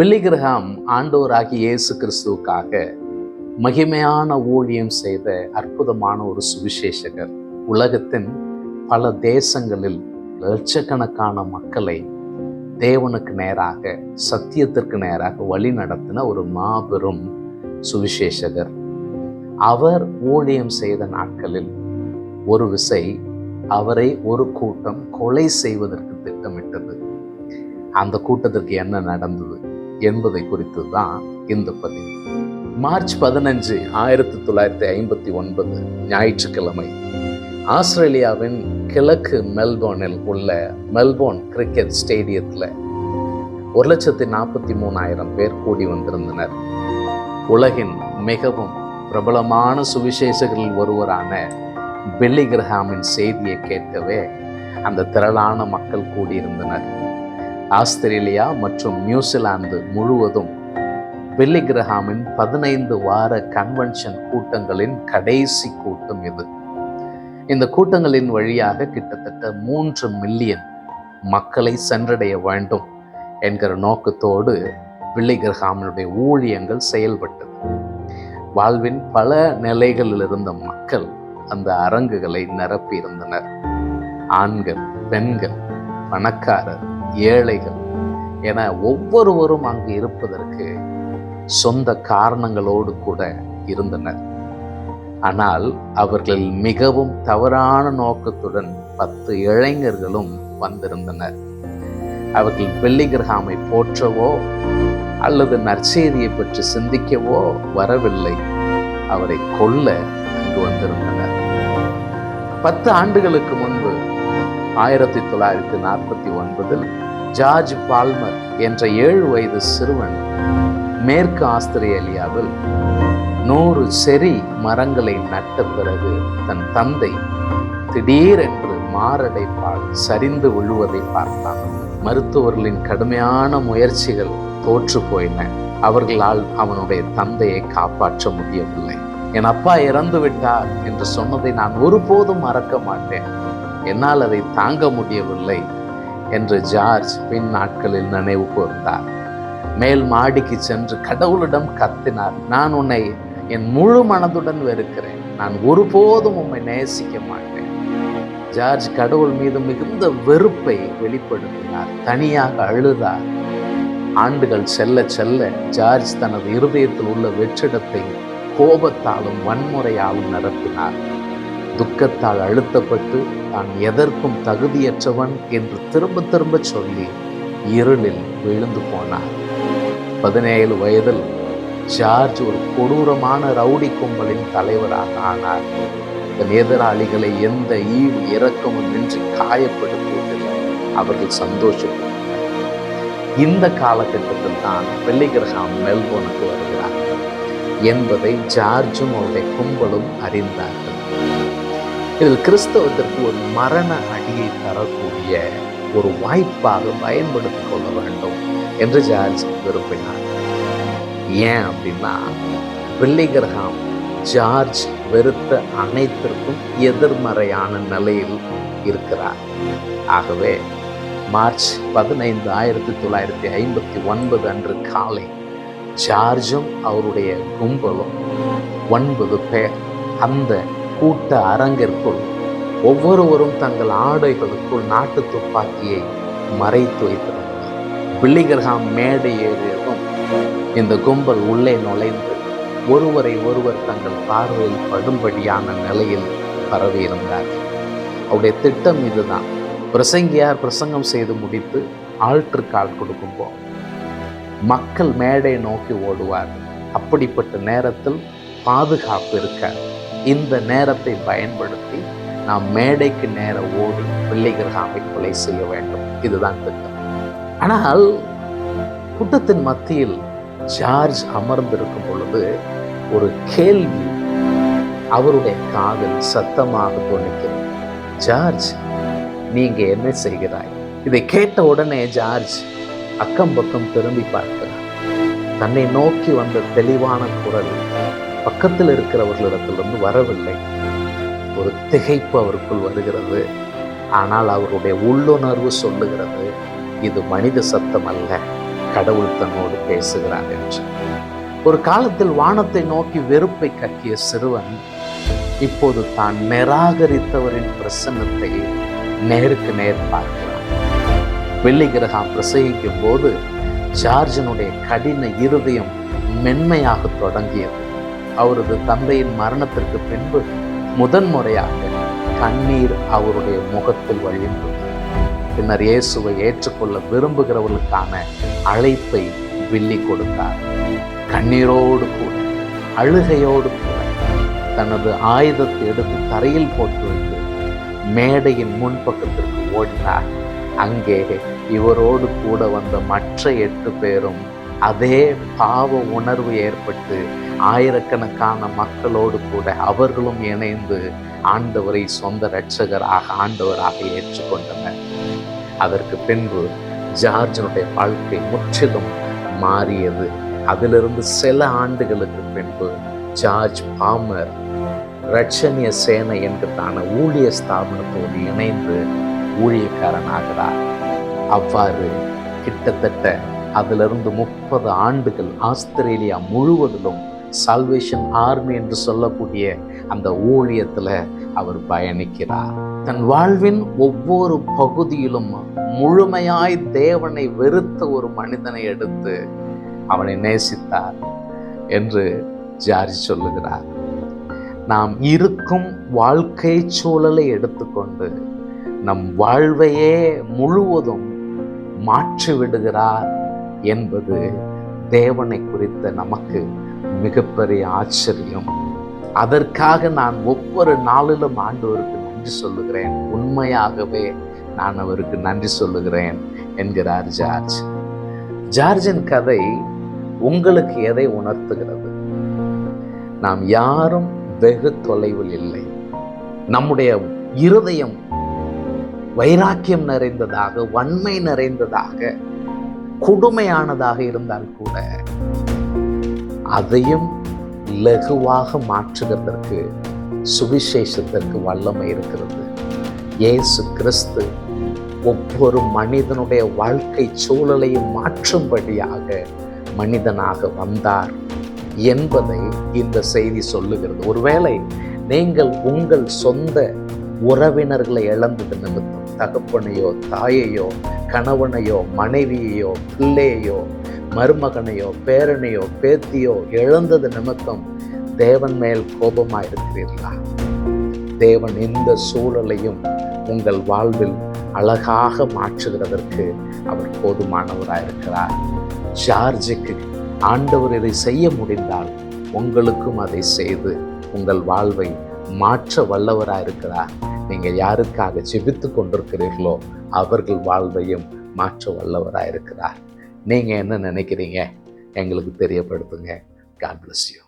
Billy Graham ஆண்டோராகி இயேசு கிறிஸ்துவுக்காக மகிமையான ஊழியம் செய்த அற்புதமான ஒரு சுவிசேஷகர். உலகத்தின் பல தேசங்களில் லட்சக்கணக்கான மக்களை தேவனுக்கு நேராக சத்தியத்திற்கு நேராக வழி நடத்தின ஒரு மாபெரும் சுவிசேஷகர். அவர் ஊழியம் செய்த நாட்களில் ஒரு விசை அவரை ஒரு கூட்டம் கொலை செய்வதற்கு திட்டமிட்டது. அந்த கூட்டத்திற்கு என்ன நடந்தது? என்பதை குறித்து தான் இந்த பதிவு. மார்ச் பதினஞ்சு ஆயிரத்தி தொள்ளாயிரத்தி ஐம்பத்தி ஒன்பது ஞாயிற்றுக்கிழமை. ஆஸ்திரேலியாவின் கிழக்கு மெல்போர்னில் உள்ள மெல்போர்ன் கிரிக்கெட் ஸ்டேடியத்தில் ஒரு லட்சத்தி நாற்பத்தி மூணாயிரம் பேர் கூடி வந்திருந்தனர். உலகின் மிகவும் பிரபலமான சுவிசேஷங்களில் ஒருவரான பில்லி கிரஹாமின் செய்தியை கேட்கவே அந்த திரளான மக்கள் கூடியிருந்தனர். ஆஸ்திரேலியா மற்றும் நியூசிலாந்து முழுவதும் பில்லி கிரஹாமின் பதினைந்து வார கன்வென்ஷன் கூட்டங்களின் கடைசி கூட்டம் இது. இந்த கூட்டங்களின் வழியாக கிட்டத்தட்ட மூன்று மில்லியன் மக்களை சென்றடைய வேண்டும் என்கிற நோக்கத்தோடு பில்லி கிரஹாமினுடைய ஊழியங்கள் செயல்பட்டது. வாழ்வின் பல நிலைகளில் இருந்த மக்கள் அந்த அரங்குகளை நிரப்பியிருந்தனர். ஆண்கள் பெண்கள் பணக்காரர் ஏழைகள். என ஒவ்வொருவரும் அங்கு இருப்பதற்கு சொந்த காரணங்களோடு கூட இருந்தனர். ஆனால் அவர்கள் மிகவும் தவறான நோக்கத்துடன் பத்து இளைஞர்களும் வந்திருந்தனர். அவர்கள் வெள்ளிகிரகாமை போற்றவோ அல்லது நற்செய்தியை பற்றி சிந்திக்கவோ வரவில்லை. அவரை கொல்ல அங்கு வந்திருந்தனர். பத்து ஆண்டுகளுக்கு முன்பு ஆயிரத்தி தொள்ளாயிரத்தி நாற்பத்தி ஒன்பதில் ஜார்ஜ் பால்மர் என்ற ஏழு வயது சிறுவன் மேற்கு ஆஸ்திரேலியாவில் நூறு செரி மரங்களை நட்ட பிறகு தன் தந்தை திடீரென்று மாரடைப்பால் சரிந்து விழுவதை பார்த்தான். மருத்துவர்களின் கடுமையான முயற்சிகள் தோற்று போயின. அவர்களால் அவனுடைய தந்தையை காப்பாற்ற முடியவில்லை. என் அப்பா இறந்து விட்டார் என்று சொன்னதை நான் ஒருபோதும் மறக்க மாட்டேன். என்னால் அதை தாங்க முடியவில்லை என்று ஜார்ஜ் பின் நாட்களில் நினைவு கூர்ந்தார். மேல் மாடிக்கு சென்று கடவுளிடம் கத்தினார் நான் உன்னை என் முழு மனதுடன் வெறுக்கிறேன். நான் ஒருபோதும் உம்மை நேசிக்க மாட்டேன். ஜார்ஜ் கடவுள் மீது மிகுந்த வெறுப்பை வெளிப்படுத்தினார் தனியாக அழுதார். ஆண்டுகள் செல்ல செல்ல ஜார்ஜ் தனது இருதயத்தில் உள்ள வெற்றிடத்தை கோபத்தாலும் வன்முறையாலும் நிரப்பினார். துக்கத்தால் அழுத்தப்பட்டு தான் எதற்கும் தகுதியற்றவன் என்று திரும்ப திரும்ப சொல்லி இருளில் விழுந்து போனார். பதினேழு வயதில் ஜார்ஜ் ஒரு கொடூரமான ரவுடி கும்பலின் தலைவராக ஆனார். தன் எதிராளிகளை எந்த ஈவு இரக்கமும் இன்றி காயப்படுத்துவதில் அவர்கள் சந்தோஷப்பட்டனர் இந்த காலகட்டத்தில் தான் வெள்ளிகிரகாம் மெல்போனுக்கு வருகிறார் என்பதை ஜார்ஜும் அவருடைய கும்பலும் அறிந்தார்கள். இதில் கிறிஸ்தவத்திற்கு ஒரு மரண அடியை தரக்கூடிய ஒரு வாய்ப்பாக பயன்படுத்திக் கொள்ள வேண்டும் என்று ஜார்ஜ் விரும்பினார். ஏன் அப்படின்னா பிள்ளைகிரகாம் ஜார்ஜ் வெறுத்த அனைத்திற்கும் எதிர்மறையான நிலையில் இருக்கிறார். ஆகவே மார்ச் பதினைந்து ஆயிரத்தி தொள்ளாயிரத்தி ஐம்பத்தி ஒன்பது அன்று காலை ஜார்ஜும் அவருடைய கும்பலும் ஒன்பது பேர் அந்த கூட்ட அரங்கிற்குள் ஒவ்வொருவரும் தங்கள் ஆடைகளுக்குள் நாட்டு துப்பாக்கியை மறைத்து வைத்திருந்தனர். பிள்ளிகர்காம் மேடை ஏறியதும் இந்த கும்பல் உள்ளே நுழைந்து ஒருவரை ஒருவர் தங்கள் பார்வையில் படும்படியான நிலையில் பரவியிருந்தார்கள். அவருடைய திட்டம் இதுதான். பிரசங்கியார் பிரசங்கம் செய்து முடித்து ஆல்ட்ரு கால் கொடுக்கும்போ மக்கள் மேடை நோக்கி ஓடுவார்கள். அப்படிப்பட்ட நேரத்தில் பாதுகாப்பு இருக்காது. இந்த நேரத்தை பயன்படுத்தி நாம் மேடைக்கு நேர ஓடி பிள்ளைகிரகாமை கொலை செய்ய வேண்டும். இதுதான் திட்டம். ஆனால் கூட்டத்தின் மத்தியில் ஜார்ஜ் அமர்ந்திருக்கும் பொழுது ஒரு கேள்வி அவருடைய காதல் சத்தமாக துணிக்கிறது. ஜார்ஜ் நீங்க என்ன செய்கிறாய்? இதை கேட்ட உடனே ஜார்ஜ் அக்கம் பக்கம் திரும்பி பார்க்கிறார். தன்னை நோக்கி வந்த தெளிவான குரல் பக்கத்தில் இருக்கிறவர்களிடத்திலிருந்து வரவில்லை. ஒரு திகைப்பு அவருக்குள் வருகிறது. ஆனால் அவருடைய உள்ளுணர்வு சொல்லுகிறது இது மனித சத்தம் அல்ல கடவுள் தன்னோடு பேசுகிறார் என்று. ஒரு காலத்தில் வானத்தை நோக்கி வெறுப்பை கக்கிய சிறுவன் இப்போது தான் நிராகரித்தவரின் பிரசன்னத்தை நேருக்கு நேர் பார்க்கிறான். வெள்ளி கிரகம் பிரசங்கிக்கும் போது ஜார்ஜனுடைய கடின இருதயம் மென்மையாக தொடங்கியது. அவரது தந்தையின் மரணத்திற்கு பின்பு முதன்முறையாக கண்ணீர் அவருடைய முகத்தில் வழிந்தது பின்னர் இயேசுவை ஏற்றுக்கொள்ள விரும்புகிறவர்களுக்கான அழைப்பை வில்லி கொடுத்தார். கண்ணீரோடு கூட அழுகையோடு கூட தனது ஆயுதத்தை எடுத்து தரையில் போட்டு வைத்து மேடையின் முன்பக்கத்திற்கு ஓடினார். அங்கே இவரோடு கூட வந்த மற்ற எட்டு பேரும் அதே பாவ உணர்வு ஏற்பட்டு ஆயிரக்கணக்கான மக்களோடு கூட அவர்களும் இணைந்து ஆண்டவரை சொந்த இரட்சகராக ஆண்டவராக ஏற்றுக்கொண்டனர். அதற்கு பின்பு ஜார்ஜனுடைய வாழ்க்கை முற்றிலும் மாறியது. அதிலிருந்து சில ஆண்டுகளுக்கு பின்பு ஜார்ஜ் பாமர் ரட்சணிய சேனை என்கிறதான ஊழிய ஸ்தாபனத்தோடு இணைந்து ஊழியக்காரனாகிறார். அவ்வாறு கிட்டத்தட்ட அதிலிருந்து முப்பது ஆண்டுகள் ஆஸ்திரேலியா முழுவதிலும் சால்வேஷன் ஆர்மி என்று சொல்லக்கூடிய அந்த ஊழியத்தில் அவர் பயணிக்கிறார். தன் வாழ்வின் ஒவ்வொரு பகுதியிலும் முழுமையாய் தேவனை வெறுத்த ஒரு மனிதனை எடுத்து அவனை நேசித்தார் என்று ஜார்ஜ் சொல்லுகிறார். நாம் இருக்கும் வாழ்க்கை சூழலை எடுத்துக்கொண்டு நம் வாழ்வையே முழுவதும் மாற்றி விடுகிறார் என்பது தேவனை குறித்த நமக்கு மிகப்பெரிய ஆச்சரியம். அதற்காக நான் ஒவ்வொரு நாளிலும் ஆண்டவருக்கு நன்றி சொல்லுகிறேன். உண்மையாகவே நான் அவருக்கு நன்றி சொல்லுகிறேன் என்கிறார் ஜார்ஜ். ஜார்ஜின் கதை உங்களுக்கு எதை உணர்த்துகிறது? நாம் யாரும் வெகு தொலைவில் இல்லை. நம்முடைய இருதயம் வைராக்கியம் நிறைந்ததாக வன்மை நிறைந்ததாக கொடுமையானதாக இருந்தால் கூட அதையும் லகுவாக மாற்றுகிறதற்கு சுவிசேஷத்திற்கு வல்லமை இருக்கிறது. இயேசு கிறிஸ்து ஒவ்வொரு மனிதனுடைய வாழ்க்கை சூழலையும் மாற்றும்படியாக மனிதனாக வந்தார் என்பதை இந்த செய்தி சொல்லுகிறது. ஒருவேளை நீங்கள் உங்கள் சொந்த உறவினர்களை இழந்தது நிமித்தம். தகப்பனையோ தாயையோ கணவனையோ மனைவியையோ பிள்ளையையோ மருமகனையோ பேரனையோ பேத்தியோ இழந்தது நிமித்தம் தேவன் மேல் கோபமாக இருக்கிறீர்களா தேவன் இந்த சூழலையும் உங்கள் வாழ்வில் அழகாக மாற்றுகிறதற்கு அவர் போதுமானவராக இருக்கிறார் ஜார்ஜுக்கு ஆண்டவர் இதை செய்ய முடிந்தால் உங்களுக்கும் அதை செய்து உங்கள் வாழ்வை மாற்ற வல்லவராக இருக்கிறார் நீங்கள் யாருக்காக செபித்து கொண்டிருக்கிறீர்களோ அவர்கள் வாழ்வையும் மாற்ற வல்லவராக இருக்கிறார் நீங்கள் என்ன நினைக்கிறீங்க? எங்களுக்கு தெரியப்படுத்துங்க. God bless you